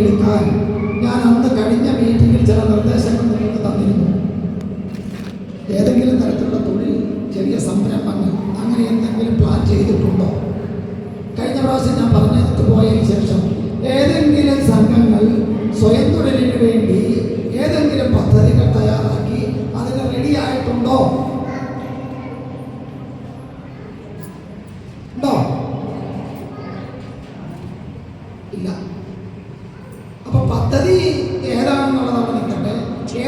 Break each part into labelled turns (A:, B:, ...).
A: എടുക്കാൻ ഞാൻ അന്ന് കഴിഞ്ഞ മീറ്റിംഗിൽ ചില നിർദ്ദേശങ്ങൾ നിങ്ങൾക്ക് തന്നിരുന്നു. ഏതെങ്കിലും തരത്തിലുള്ള തൊഴിൽ ചെറിയ സംരംഭങ്ങൾ അങ്ങനെ എന്തെങ്കിലും പ്ലാൻ ചെയ്തിട്ടുണ്ടോ? കഴിഞ്ഞ പ്രാവശ്യം ഞാൻ പറഞ്ഞത് പോയതിനു ശേഷം ഏതെങ്കിലും സംഘങ്ങൾ സ്വയം തൊഴിലിന് വേണ്ടി ഏതെങ്കിലും പദ്ധതികൾ തയ്യാറാക്കി അതിന് റെഡി ആയിട്ടുണ്ടോ? ഉണ്ടോ? ഇല്ല. അപ്പൊ പദ്ധതി ഏതാണെന്നുള്ളത് അവിടെ നിൽക്കട്ടെ.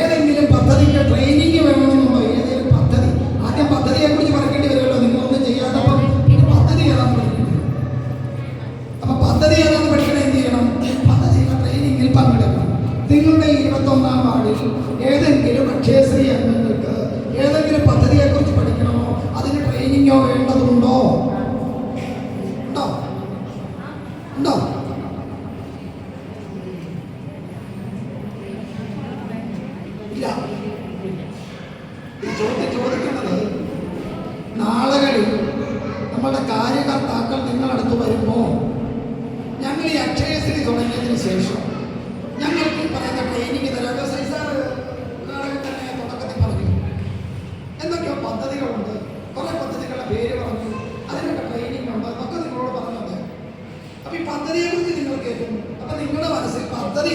A: ഏതെങ്കിലും പദ്ധതിക്ക് ട്രെയിനിങ് വേണമെന്നുണ്ടോ? ഏതെങ്കിലും പദ്ധതി? ആദ്യം പദ്ധതിയെ കുറിച്ച് പറയേണ്ടി വരുമല്ലോ. നിങ്ങളൊന്നും ചെയ്യാത്തപ്പം പിന്നെ പദ്ധതി ഏതാണെന്ന് പഠിക്കേണ്ടി വരും. അപ്പൊ പദ്ധതി ഏതാണെന്ന് പഠിക്കണം എന്ത് ചെയ്യണം? പദ്ധതിയുടെ ട്രെയിനിങ്ങിൽ പങ്കെടുക്കണം. നിങ്ങളുടെ ഇരുപത്തൊന്നാം വാർഡിൽ ഏതെങ്കിലും അക്ഷയശ്രീ അംഗങ്ങൾക്ക് ഏതെങ്കിലും പദ്ധതിയെക്കുറിച്ച് പഠിക്കണമോ? അതിന് ട്രെയിനിങ്ങോ വേണ്ടതുണ്ടോ? ഉണ്ടോ? ഉണ്ടോ? ഇല്ല. ഈ ചോദ്യം ചോദിക്കുന്നത് നാളുകളിൽ നമ്മുടെ കാര്യകർത്താക്കൾ നിങ്ങളടുത്ത് വരുമ്പോൾ ഞങ്ങൾ ഈ അക്ഷയശ്രീ തുടങ്ങിയതിന് ശേഷം ഞങ്ങൾക്ക് ഈ പറയുന്ന ട്രെയിനിങ് തരാതെ നാടകം തന്നെ തുടക്കത്തിൽ പറഞ്ഞു. എന്തൊക്കെയോ പദ്ധതികളുണ്ട്. കുറേ പദ്ധതികളുടെ പേര് പറഞ്ഞു. അതിനൊക്കെ ട്രെയിനിങ് ഉണ്ട്. എന്നൊക്കെ നിങ്ങളോട് പറഞ്ഞത് അപ്പൊ ഈ പദ്ധതിയെ കുറിച്ച് നിങ്ങൾ കേൾക്കുന്നു അപ്പൊ നിങ്ങളുടെ മനസ്സിൽ പദ്ധതി